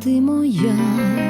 ти моя.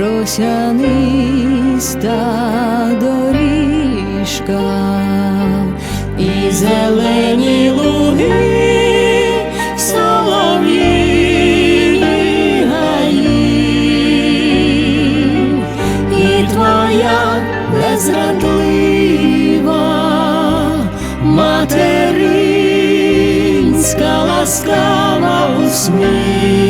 Росяниста доріжка і зелені луги, твоя безрадлива материнська ласкава усмішка і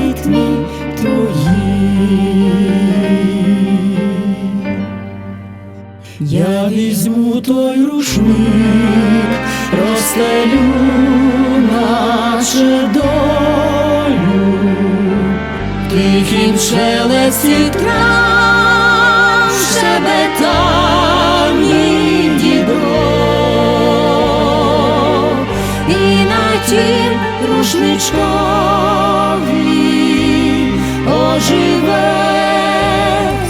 візьму той рушник, розстелю наче долю, тихім шелесті трав, шебетанні дібро, і на тім рушничкові оживе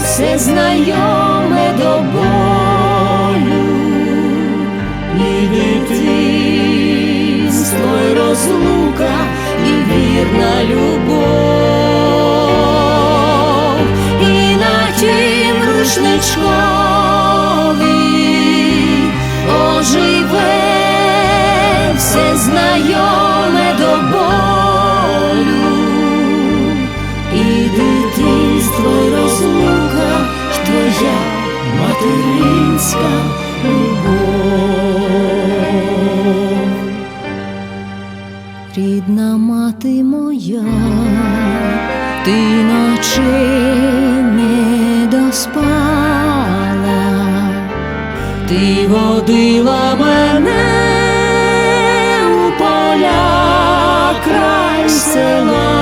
все знайоме розлука, і вірна любов, і на тім рушничкові Рідна мати моя, ти ночі не доспала, ти водила мене у поля край села,